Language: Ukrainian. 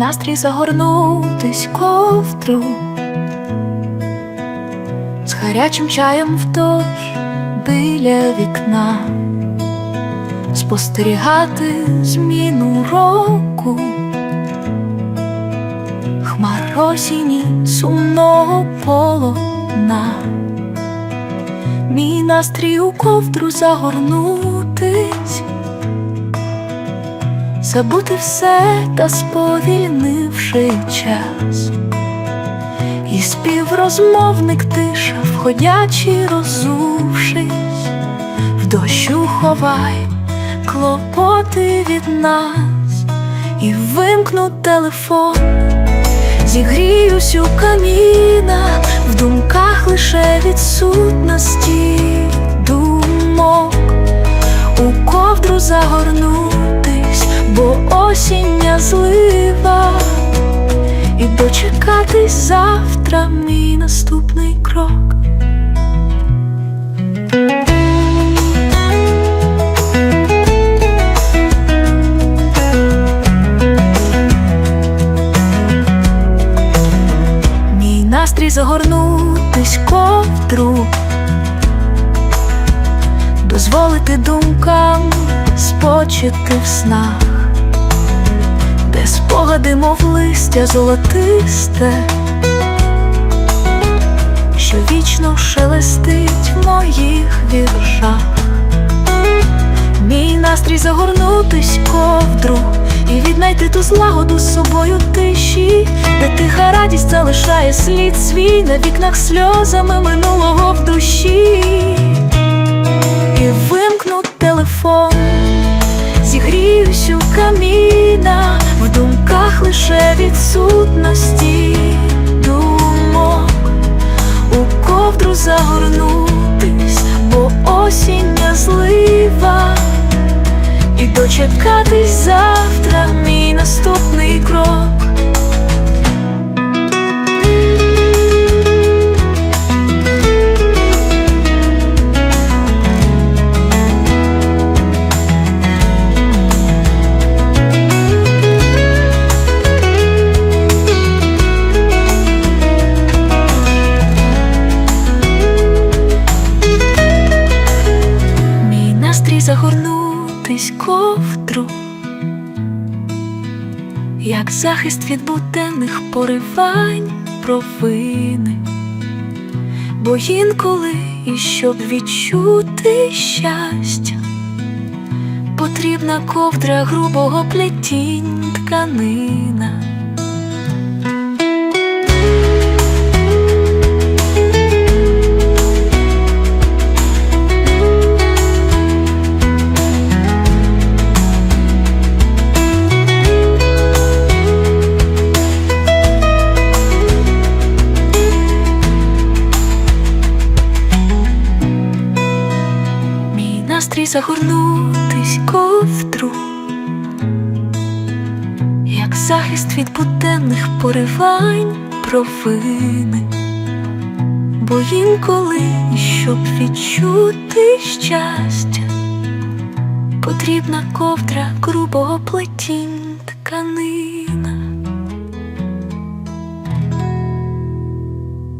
настрій загорнутись ковдру. З гарячим чаєм вдовж біля вікна, спостерігати зміну року, хмар осінні сумного полотна. Мій настрій у ковдру загорнутись, забути все та сповільнивши час, і співрозмовник тиша, входячи, розувшись, в дощу ховай клопоти від нас, і вимкну телефон, зігріюсь у каміна, дочекатись завтра мій наступний крок. Мій настрій загорнутись ковдру, дозволити думкам спочити в снах, де спогади, мов листя золотисте, що вічно шелестить в моїх віршах. Мій настрій загорнутись ковдру і віднайти ту злагоду з собою тиші, де тиха радість залишає слід свій на вікнах сльозами минулого в душі, і вимкну телефон, зігріюсь у каміна, в думках лише відсутності думок, у ковдру загорнутись, бо осіння злива. І дочекатись завтра мій наступний крок. Загорнутись ковдру, як захист від буденних поривань провини, бо інколи, і щоб відчути щастя, потрібна ковдра грубого плетінь тканина. Мій загорнутись ковдру, як захист від буденних поривань провини, бо інколи, щоб відчути щастя, потрібна ковдра грубого плетінь ткани.